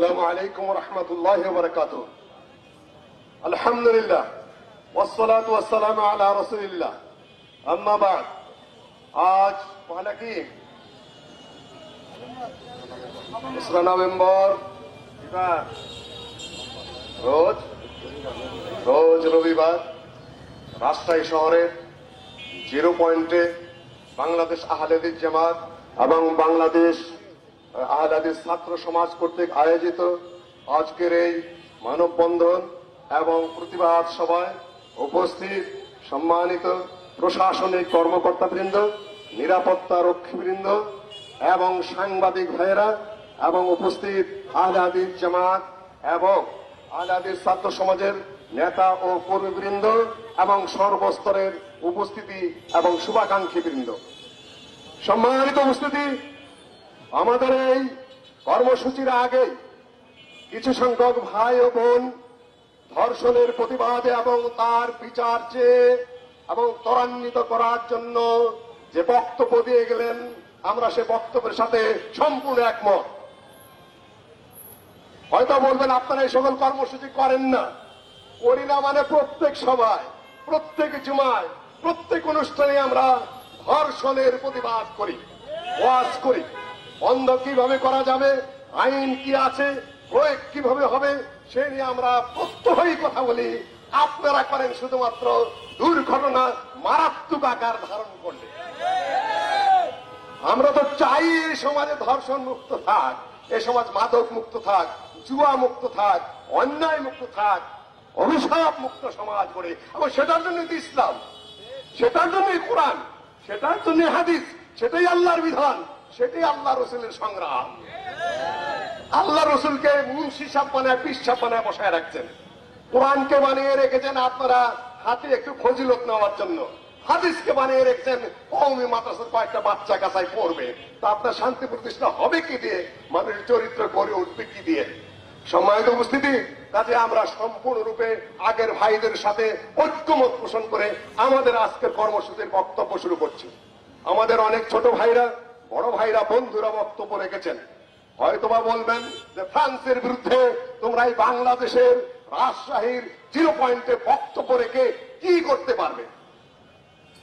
السلام عليكم ورحمة الله وبركاته الحمد لله والصلاة والسلام على رسول الله أما بعد আজ পহেলা কি তেসরা নভেম্বর রবিবার। রোজ রোজ রবিবার রাজশাহী শহরের জিরো পয়েন্টে বাংলাদেশ আহলেদিস জামাত এবং বাংলাদেশ আহলাদিস ছাত্র সমাজ কর্তৃক আয়োজিত আজকের এই মানববন্ধন এবং প্রতিবাদ সভায় উপস্থিত সম্মানিত প্রশাসনিক কর্মকর্তাবৃন্দ, নিরাপত্তা রক্ষীবৃন্দ এবং সাংবাদিক ভাইয়েরা এবং উপস্থিত আহলাদিস জামাত এবং আহলাদিস ছাত্র সমাজের নেতা ও কর্মীবৃন্দ এবং সর্বস্তরের উপস্থিতি এবং শুভাকাঙ্ক্ষী বৃন্দ সম্মানিত উপস্থিতি আমাদের এই কর্মসূচির আগে কিছু সংখ্যক ভাই ও বোন ধর্ষণের প্রতিবাদে এবং তার বিচার চেয়ে এবং ত্বরান্বিত করার জন্য যে বক্তব্য দিয়ে গেলেন, আমরা সে বক্তব্যের সাথে সম্পূর্ণ একমত। হয়তো বলবেন, আপনারা এই সকল কর্মসূচি করেন না। করি না মানে প্রত্যেক সভায়, প্রত্যেক জুমায়, প্রত্যেক অনুষ্ঠানে আমরা ধর্ষণের প্রতিবাদ করি, ওয়াজ করি। বন্ধ কীভাবে করা যাবে? আইন কি আছে? প্রয়োগ কীভাবে হবে? সে নিয়ে আমরা প্রত্যহই কথা বলি। আপনারা করেন শুধুমাত্র দুর্ঘটনা মারাত্মক আকার ধারণ করলে। আমরা তো চাই এই সমাজে ধর্ষণ মুক্ত থাক, এ সমাজ মাদক মুক্ত থাক, জুয়া মুক্ত থাক, অন্যায় মুক্ত থাক, অভিশাপ মুক্ত সমাজ করে এবং সেটার জন্য তো ইসলাম, সেটার জন্যই কোরআন, সেটার জন্য হাদিস, সেটাই আল্লাহর বিধান। সেটাই আল্লাহ রসুলের সংগ্রাম। আল্লাহ রসুলকে মুন্সি সাপ বানায় পিস সাপ বসায় রাখছেন। কোরআনকে বানিয়ে রেখেছেন আপনারা, হাতে একটু ফজিলত নেওয়ার জন্য। হাদিসকে বানিয়ে রেখেছেন কৌমি মাদ্রাসার কয়েকটা বাচ্চা কাছায় পড়বে। তা আপনার শান্তি প্রতিষ্ঠা হবে কি দিয়ে? মানুষের চরিত্র গড়ে উঠবে কি দিয়ে? সম্মানিত উপস্থিতি, কাজে আমরা সম্পূর্ণরূপে আগের ভাইদের সাথে ঐক্যমত পোষণ করে আমাদের আজকের কর্মসূচির বক্তব্য শুরু করছি। আমাদের অনেক ছোট ভাইরা বড় ভাইরা বন্ধুরা বক্তব্য রেখেছেন। হয়তোবা বলবেন যে ফ্রান্সের বিরুদ্ধে তোমরা এই বাংলাদেশের রাজশাহীর জিরো পয়েন্টে বক্তব্য রেখে কি করতে পারবে?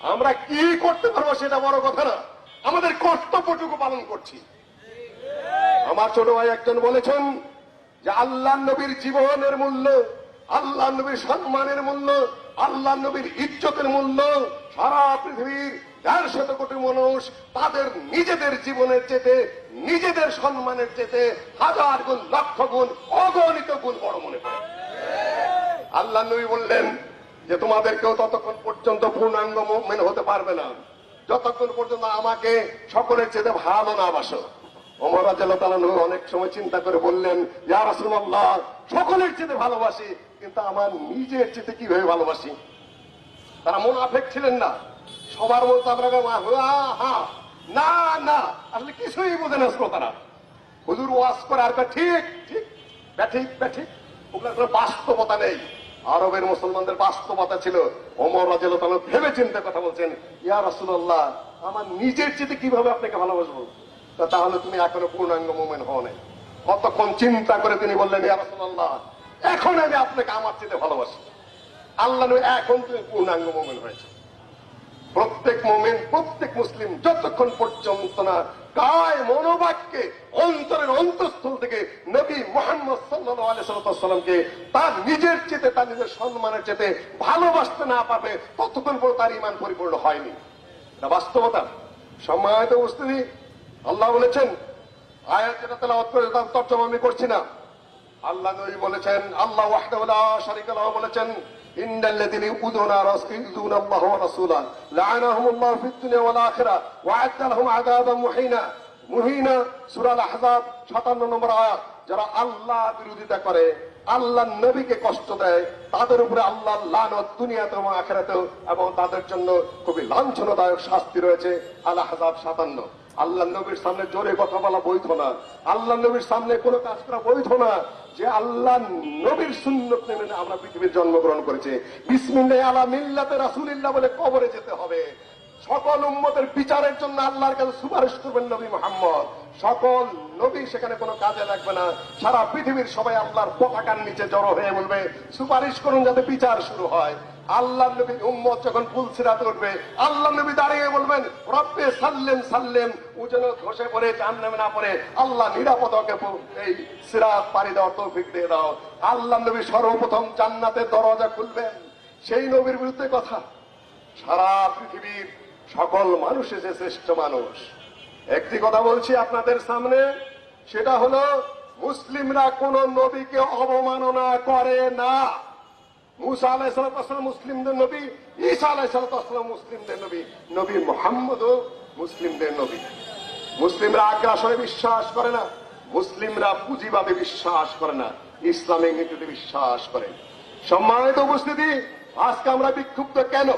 আমরা কি করতে পারব সেটা বড় কথা না। আমাদের কর্তব্যটুকু পালন করছি। আমার ছোট ভাই একজন বলেছেন যে আল্লাহ নবীর জীবনের মূল্য, আল্লাহ নবীর সম্মানের মূল্য, আল্লাহ নবীর ইজ্জতের মূল্য সারা পৃথিবীর দেড় শত কোটি মানুষ তাদের নিজেদের জীবনের চেতে, নিজেদের সম্মানের চেতে হাজার গুণ, লক্ষ গুণ, অগণিত গুণ বড় মনে করে। আল্লাহ নবী বললেন যে তোমাদের তোমাদেরকেও ততক্ষণ পর্যন্ত পূর্ণাঙ্গ মেনে হতে পারবে না। যতক্ষণ পর্যন্ত আমাকে সকলের চেতে ভালো না বাসো। ওমর রাজু অনেক সময় চিন্তা করে বললেন, ইয়া সকলের চেতে ভালোবাসি, কিন্তু আমার নিজের চেতে কীভাবে ভালোবাসি? তারা মুনাফেক ছিলেন না। সবার আপনারা হা না না। আসলে কিছুই বোঝে না শ্রোতারা। হুজুর ওয়াজ করে আর ঠিক ঠিক ব্যাঠিক ব্যাঠিক ওগুলোর কোনো বাস্তবতা নেই। আরবের মুসলমানদের বাস্তবতা ছিল। ওমর রাজেল ভেবে চিন্তে কথা বলছেন, ইয়া রাসূলুল্লাহ, আমার নিজের চেতে কীভাবে আপনাকে ভালোবাসবো? তাহলে তুমি এখনও পূর্ণাঙ্গ মোমেন হও নাই। কতক্ষণ চিন্তা করে তিনি বললেন, ইয়া রাসূলুল্লাহ, এখন আমি আপনাকে আমার চেতে ভালোবাসি। আল্লাহ এখন তুমি পূর্ণাঙ্গ মোমেন হয়েছে প্রত্যেক মোমেন, প্রত্যেক মুসলিম যতক্ষণ পর্যন্ত না কায় মনোবাক্যে অন্তরের অন্তঃস্থল থেকে নবী মোহাম্মদ সাল্লামকে তার নিজের চেতে, তার নিজের সম্মানের চেতে ভালোবাসতে না পারবে ততক্ষণ পর তার ইমান পরিপূর্ণ হয়নি। বাস্তবতা। সম্মানিত উপস্থিতি, আল্লাহ বলেছেন, আয়াত যেটা তাহলে তর্জমা আমি করছি না। আল্লাহ নবী বলেছেন, আল্লাহ ওয়াহদাহু লা শারীকা লাহু বলেছেন ইউযুনা রাসূলুল্লাহ আল্লাহ ওয়া রাসূলা লাআনাহুমুল্লাহু ফিদ দুনিয়া ওয়াল আযাবান মুহিনা। মুহিনা, সূরা আহজাব 57 নম্বর আয়াত, যারা আল্লাহ বিরোধিতা করে, আল্লাহ নবীকে কষ্ট দেয়, তাদের উপরে আল্লাহ লানত দুনিয়াতে এবং এবং তাদের জন্য খুবই লাঞ্ছনদায়ক শাস্তি রয়েছে আল আহজাব 57 আল্লাহ নবীর সামনে জোরে কথা বলা বৈধ না। আল্লাহ নবীর সামনে কোনো কাজ করা বৈধ না যে আল্লাহ নবীর সুন্নত মেনে আমরা পৃথিবীর জন্মগ্রহণ করেছে। বিসমিল্লাহ আলা মিল্লাতে রাসূলিল্লাহ বলে কবরে যেতে হবে। সকল উম্মতের বিচারের জন্য আল্লাহর কাছে সুপারিশ করবেন নবী মোহাম্মদ। সকল নবী সেখানে কোনো কাজে লাগবে না। সারা পৃথিবীর সবাই আল্লাহর পতাকার নিচে জড়ো হয়ে বলবে, সুপারিশ করুন যাতে বিচার শুরু হয়। আল্লাহ নবী উম্মত যখন ফুল সিরাতে উঠবে আল্লাহ নবী দাঁড়িয়ে বলবেন, রব্বে সাল্লেম সাল্লেম। ও যেন ধসে পড়ে চান নামে না পড়ে, আল্লাহ নিরাপদ ওকে প- এই সিরাত পাড়ি দেওয়ার তৌফিক দিয়ে দাও। আল্লাহ নবী সর্বপ্রথম জান্নাতের দরজা খুলবেন। সেই নবীর বিরুদ্ধে কথা। সারা পৃথিবীর সকল মানুষ এসে শ্রেষ্ঠ মানুষ। একটি কথা বলছি আপনাদের সামনে, সেটা হলো, মুসলিমরা কোন নবীকে অবমাননা করে না। মুসা আলাইসালাম মুসলিমদের নবী, ঈসা মুসলিমদের নবী নবী মুসলিমদের নবী। মুসলিমরা আগ্রাসনে বিশ্বাস করে না, মুসলিমরা বিশ্বাস করে না নীতিতে বিশ্বাস করে। সম্মানিত উপস্থিতি, আজকে আমরা বিক্ষুব্ধ কেন?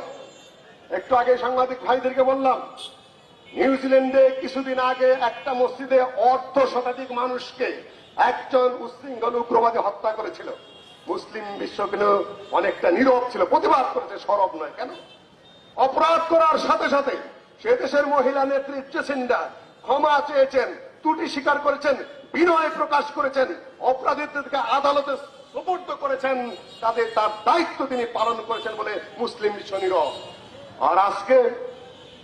একটু আগে সাংবাদিক ভাইদেরকে বললাম নিউজিল্যান্ডে কিছুদিন আগে একটা মসজিদে অর্ধ শতাধিক মানুষকে একজন উশৃঙ্খল উগ্রবাদী হত্যা করেছিল। মুসলিম বিশ্ব কিন্তু অনেকটা নীরব ছিল, প্রতিবাদ করেছে সরব নয়, কেন? অপরাধ করার সাথে সাথে সে দেশের মহিলা নেত্রী জেসিন্ডা ক্ষমা চেয়েছেন, ত্রুটি স্বীকার করেছেন, বিনয় প্রকাশ করেছেন, অপরাধীদেরকে আদালতে সুপর্দ করেছেন, তাদের তার দায়িত্ব তিনি পালন করেছেন বলে মুসলিম বিশ্ব নীরব। আর আজকে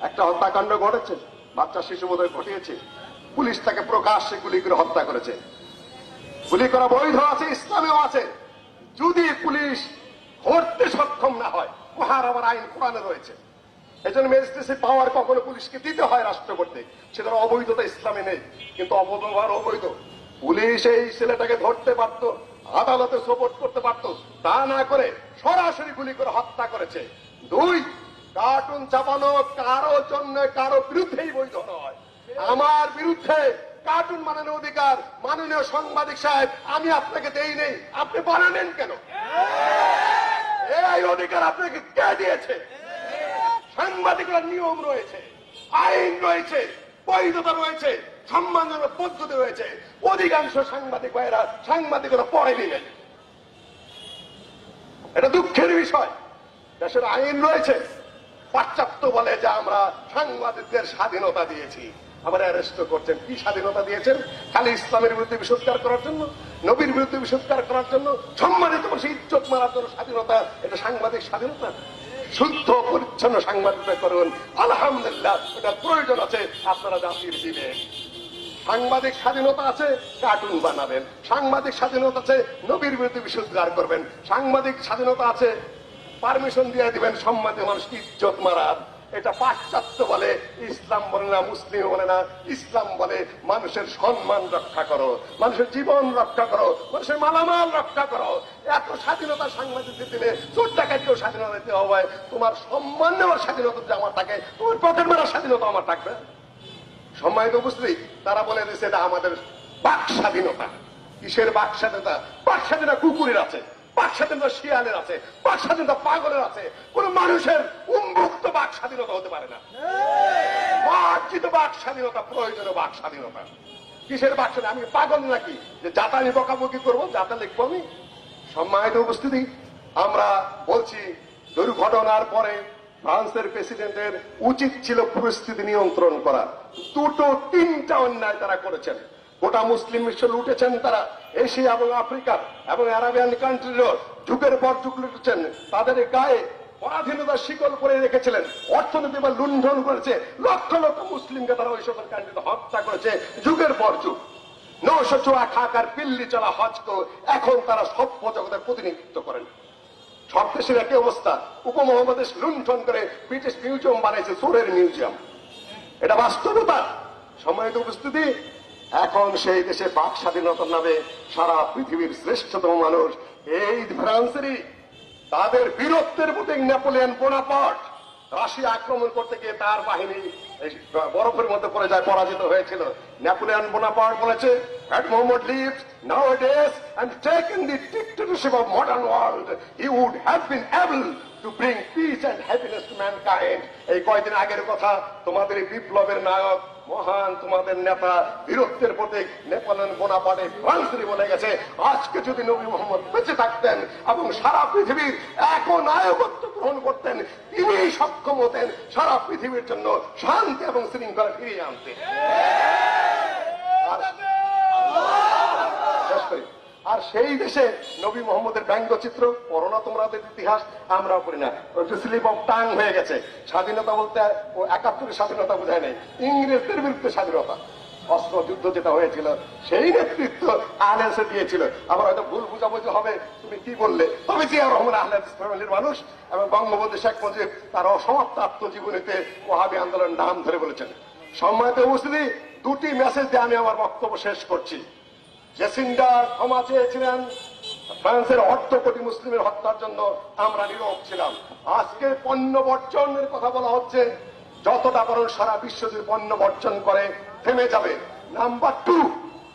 একটা হত্যাকাণ্ড ঘটেছে, বাচ্চা শিশু বোধহয় ঘটিয়েছে, পুলিশ তাকে প্রকাশ্যে গুলি করে হত্যা করেছে। গুলি করা বৈধ আছে, ইসলামেও আছে। যদি পুলিশ ধরতে সক্ষম না হয় উহার আমার আইন কোরআনে রয়েছে। এই জন্য ম্যাজিস্ট্রেসি পাওয়ার কখনো পুলিশকে দিতে হয় রাষ্ট্র কর্তৃক সেটার অবৈধতা ইসলামে নেই, কিন্তু অবৈধ অবৈধ। পুলিশ এই ছেলেটাকে ধরতে পারত, আদালতে সাপোর্ট করতে পারত, তা না করে সরাসরি গুলি করে হত্যা করেছে। দুই কার্টুন চাপানো কারও জন্য কারও বিরুদ্ধেই বৈধ নয়। আমার বিরুদ্ধে কার্টুন বানানোর অধিকার মাননীয় সাংবাদিক সাহেব, আমি আপনাকে দেই নেই। আপনি বানানেন কেন? এই অধিকার আপনাকে কে দিয়েছে? সাংবাদিকরা নিয়ম রয়েছে, আইন রয়েছে, বৈধতা রয়েছে, সম্মানজনক পদ্ধতি রয়েছে। অধিকাংশ সাংবাদিক ভাইয়েরা সাংবাদিকরা পড়ে নিলেন। এটা দুঃখের বিষয়। দেশের আইন রয়েছে। পাশ্চাত্য বলে যে আমরা সাংবাদিকদের স্বাধীনতা দিয়েছি। আবার অ্যারেস্ট করছেন। কি স্বাধীনতা দিয়েছেন? খালি ইসলামের বিরুদ্ধে বিসৎকার করার জন্য? নবীর বিরুদ্ধে বিসৎকার করার জন্য? সম্মানিত মানুষ ইজ্জত মারার জন্য স্বাধীনতা, এটা সাংবাদিক স্বাধীনতা? শুদ্ধ, পরিচ্ছন্ন সাংবাদিকতা করুন। আলহামদুলিল্লাহ, এটা প্রয়োজন আছে, আপনারা জাতির দিবেন সাংবাদিক স্বাধীনতা আছে কার্টুন বানাবেন। সাংবাদিক স্বাধীনতা আছে, নবীর বিরুদ্ধে বিশুদ্ধার করবেন। সাংবাদিক স্বাধীনতা আছে পারমিশন দিয়ে দিবেন সম্মানিত মানুষকে ইজ্জত মারার। এটা পাশ্চাত্য বলে, ইসলাম বলে না, মুসলিম বলে না, ইসলাম বলে মানুষের সম্মান রক্ষা করো, মানুষের জীবন রক্ষা করো, মানুষের মালামাল রক্ষা করো। এত স্বাধীনতা সাংবাদিকদের দিলে চোর টাকাকেও স্বাধীনতা দিতে হবে, তোমার সম্মান নেওয়ার স্বাধীনতা যদি আমার থাকে, তোমার পকেট মারার স্বাধীনতা আমার থাকবে। সম্মানিত উপস্থিতি, তারা বলে দিচ্ছে এটা আমাদের বাক স্বাধীনতা। কিসের বাক স্বাধীনতা? বাক স্বাধীনতা কুকুরের আছে। বাক স্বাধীনতা শিয়ালের আছে বাক স্বাধীনতা পাগলের আছে। কোন মানুষের উন্মুক্ত বাক স্বাধীনতা হতে পারে না। মার্জিত বাক স্বাধীনতা প্রয়োজনীয় বাক স্বাধীনতা কিসের বাক আমি পাগল নাকি? যে যাতা আমি বকাবকি করব যাতা লিখব আমি? সম্মানিত উপস্থিতি, আমরা বলছি, দুর্ঘটনার পরে ফ্রান্সের প্রেসিডেন্টের উচিত ছিল পরিস্থিতি নিয়ন্ত্রণ করা। দুটো, তিনটা অন্যায় তারা করেছেন। গোটা মুসলিম বিশ্ব লুটেছেন তারা। এশিয়া এবং আফ্রিকার এবং আরাবিয়ান কান্ট্রিরও যুগের পর যুগ লুটেছেন। তাদের গায়ে পরাধীনতার শিকল করে রেখেছিলেন। অর্থনীতি বা লুণ্ঠন করেছে। লক্ষ লক্ষ মুসলিমকে তারা ওই সকল কান্ট্রিতে হত্যা করেছে যুগের পর যুগ। নৌশো চোয়া খাকার পিল্লি চলা হজকে এখন তারা সভ্য জগতের প্রতিনিধিত্ব করেন। সব দেশের একই অবস্থা। উপমহাদেশ লুণ্ঠন করে ব্রিটিশ মিউজিয়াম বানাইছে সোরের মিউজিয়াম। এটা বাস্তবতা। সম্মানিত উপস্থিতি এখন সেই দেশে বাক স্বাধীনতার নামে সারা পৃথিবীর শ্রেষ্ঠতম মানুষ এই ফ্রান্সেরই। তাদের বীরত্বের প্রতি নেপোলিয়ান বোনাপার্ট। রাশিয়া আক্রমণ করতে গিয়ে তার বাহিনী বরফের মধ্যে পড়ে যায় পরাজিত হয়েছিল। নেপোলিয়ান বোনাপার্ট বলেছে lived nowadays and taken the dictatorship of modern world, he would have been able to bring peace and happiness to mankind এই কয়দিন আগের কথা তোমাদের বিপ্লবের নায়ক, মহান তোমাদের নেতা, বীরত্বের প্রতীক নেপালন বোনাপাটে ফ্রান্সরি বলে গেছে। আজকে যদি নবী মোহাম্মদ বেঁচে থাকতেন এবং সারা পৃথিবীর এক নায়কত্ব গ্রহণ করতেন তিনি সক্ষম হতেন সারা পৃথিবীর জন্য শান্তি এবং শৃঙ্খলা ফিরিয়ে আনতে। শেষ করি। আর সেই দেশে নবী মোহাম্মদের ব্যঙ্গচিত্র করোনা তোমাদের ইতিহাস, আমরাও করি না। স্লিপ অফ টাং হয়ে গেছে। স্বাধীনতা বলতে ও একাত্তরের স্বাধীনতা বোঝায় নাই। ইংরেজদের বিরুদ্ধে স্বাধীনতা। অস্ত্র যুদ্ধ যেটা হয়েছিল, সেই নেতৃত্ব আহলেসে দিয়েছিল। আবার হয়তো ভুল বুঝাবুঝি হবে, তুমি কি বললে? তবে জিয়া রহমান আহলেদ ফ্যামিলির মানুষ এবং বঙ্গবন্ধু শেখ মুজিব তার অসমাপ্ত আত্মজীবনীতে ওহাবি আন্দোলনের নাম ধরে বলেছেন। সম্মানিত উপস্থিতি, দুটি মেসেজ দিয়ে আমি আমার বক্তব্য শেষ করছি। জেসিন্ডা ক্ষমা চেয়েছিলেন। ফ্রান্সের অর্ধ কোটি মুসলিমের হত্যার জন্য আমরা নীরব ছিলাম। আজকে পণ্য বর্জনের কথা বলা হচ্ছে। যতটা বরং সারা বিশ্ব যদি পণ্য বর্জন করে, থেমে যাবে। নাম্বার টু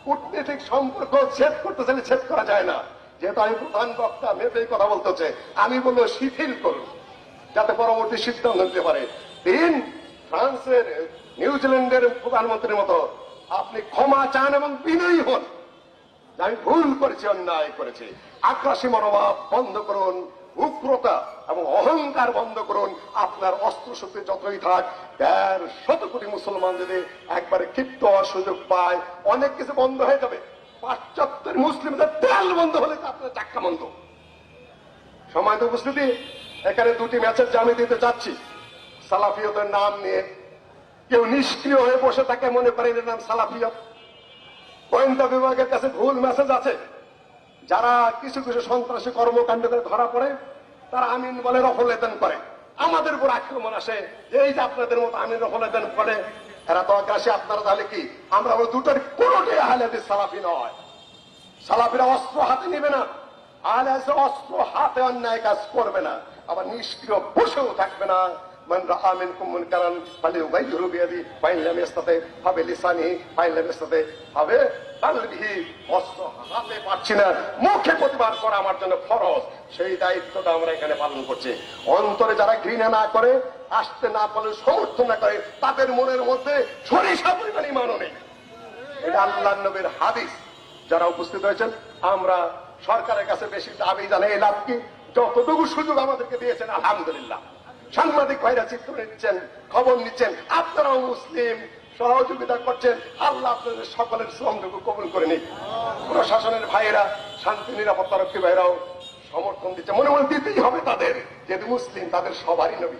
কূটনীতিক সম্পর্ক ছেদ করতে চাইলে ছেদ করা যায় না। যেহেতু আমি প্রধান বক্তা মেপেই কথা বলতে হচ্ছে আমি বলব শিথিল করুন, যাতে পরবর্তী সিদ্ধান্ত নিতে পারে। তিন, ফ্রান্সের নিউজিল্যান্ডের প্রধানমন্ত্রীর মতো আপনি ক্ষমা চান এবং বিনয়ী হন। আমি ভুল করেছি, অন্যায় করেছি আগ্রাসী মনোভাব বন্ধ করুন, উগ্রতা এবং অহংকার বন্ধ করুন, আপনার অস্ত্র শক্তি যতই থাক দেড় শত কোটি মুসলমান যদি একবারে ক্ষিপ্ত হওয়ার সুযোগ পায়, অনেক কিছু বন্ধ হয়ে যাবে। পাশ্চাত্যের মুসলিমদের তেল বন্ধ হলে আপনার চাক্কা বন্ধ। সময় তো উপস্থিতি। এখানে দুটি ম্যাচের জামি দিতে চাচ্ছি। সালাফিয়তের নাম নিয়ে। কেউ নিষ্ক্রিয় হয়ে বসে থাকে, মনে করে এর নাম সালাফিয়ত। গোয়েন্দা বিভাগের কাছে ভুল মেসেজ আছে। যারা কিছু কিছু সন্ত্রাসী কর্মকাণ্ড করে ধরা পড়ে, তারা আমিন বলে রফলেতন করে। আমাদের উপর আক্রমণ আসে। এই যে আপনাদের মতো আমিন রফলেতন করে, এরা তো আগ্রাসী আপনারা তাহলে কি? আমরা বলি দুটোর কোনোটাই আহলে সালাফি নয়। সালাফিরা অস্ত্র হাতে নিবে না। আহলে অস্ত্র হাতে অন্যায় কাজ করবে না। আবার নিষ্ক্রিয় বসেও থাকবে না। من رأى منكم منكرا فليغيره بيده فإن لم يستطع فبلسانه فإن لم يستطع فبقلبه অস্ত্র হাতে পাচ্ছি না মুখে প্রতিবাদ করা আমার জন্য ফরজ সেই দায়িত্বটা আমরা এখানে পালন করছি অন্তরে যারা ঘৃণা না করে আসতে না পারলে সমর্থন না করে তাদের মনের মধ্যে সরিষা পরিমাণ ইমানও নেই এটা আল্লাহ নবীর হাদিস যারা উপস্থিত হয়েছেন আমরা সরকারের কাছে বেশি দাবি জানাই এই লাভ কি যতটুকু সুযোগ আমাদেরকে দিয়েছেন আলহামদুলিল্লাহ সাংবাদিক ভাইরা চিত্র নিচ্ছেন, খবর নিচ্ছেন। আপনারাও মুসলিম, সহযোগিতা করছেন। আল্লাহ আপনাদের সকলের শ্রমটুকু কবুল করে নিক। প্রশাসনের ভাইয়েরা, শান্তি, নিরাপত্তা রক্ষী ভাইরাও সমর্থন দিচ্ছে। মনে মনে দিতেই হবে তাদের, যেহেতু মুসলিম, তাদের সবারই নবী।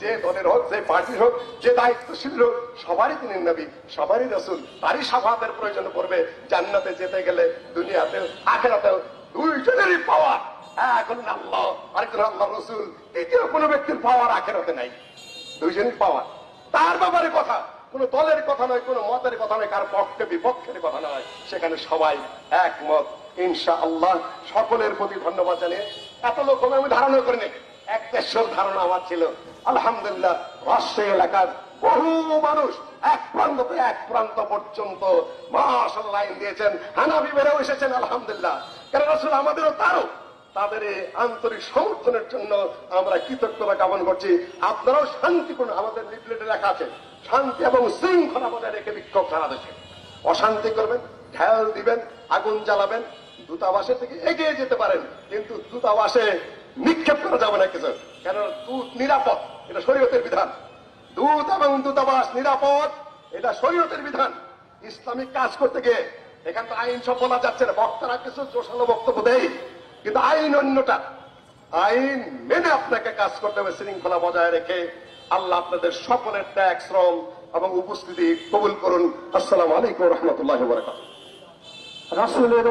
যে দলের হোক, যে পার্টির হোক, যে দায়িত্বশীল হোক, সবারই তিনি নবী, সবারই রসুল। তারই সাফাতের প্রয়োজন পড়বে। জান্নাতে যেতে গেলে দুনিয়াতে আখেরাতেও দুইজনেরই পাওয়ার হলেন আল্লাহ, আরেকজন আল্লাহ রসুল। তৃতীয় কোনো ব্যক্তির পাওয়ার আখেরাতে নাই। পাওয়ার। তার ব্যাপারে কথা, কোন দলের কথা নয়, কোন মতের কথা নয়, কার পক্ষে, বিপক্ষের কথা নয়। সেখানে সবাই একমত। ইনশা আল্লাহ সকলের প্রতি ধন্যবাদ জানিয়ে এত লোক আমি ধারণা করিনি। এক দেশের ধারণা আমার ছিল। আলহামদুলিল্লাহ রাষ্ট্রীয় এলাকার বহু মানুষ এক প্রান্ত এক প্রান্ত পর্যন্ত মাসাল লাইন দিয়েছেন। হানাবি বেড়েও এসেছেন, আলহামদুলিল্লাহ। কারণ আসলে আমাদেরও তারও তাদের আন্তরিক সমর্থনের জন্য আমরা কৃতজ্ঞতা জ্ঞাপন করছি। আপনারাও শান্তিপূর্ণ আমাদের লিফলেটে লেখা আছে, শান্তি এবং শৃঙ্খলা বজায় রেখে বিক্ষোভ সারা দেশে অশান্তি করবেন, ঢেল দিবেন, আগুন জ্বালাবেন দূতাবাসের থেকে এগিয়ে যেতে পারেন, কিন্তু দূতাবাসে নিক্ষেপ করা যাবে না কিছু কেন দূত নিরাপদ, এটা শরীয়তের বিধান। দূত এবং দূতাবাস নিরাপদ, এটা শরীয়তের বিধান। ইসলামিক কাজ করতে গিয়ে এখান তো আইন সব বলা যাচ্ছে না। বক্তারা কিছু জোশালো বক্তব্য দেয়। কিন্তু আইন অন্যটা। আইন মেনে আপনাকে কাজ করতে হবে, শৃঙ্খলা বজায় রেখে। আল্লাহ আপনাদের সকলের ত্যাগ, শ্রম এবং উপস্থিতি কবুল করুন। আসসালাম আলাইকুম রহমতুল্লাহ বরাকাত রাসূলের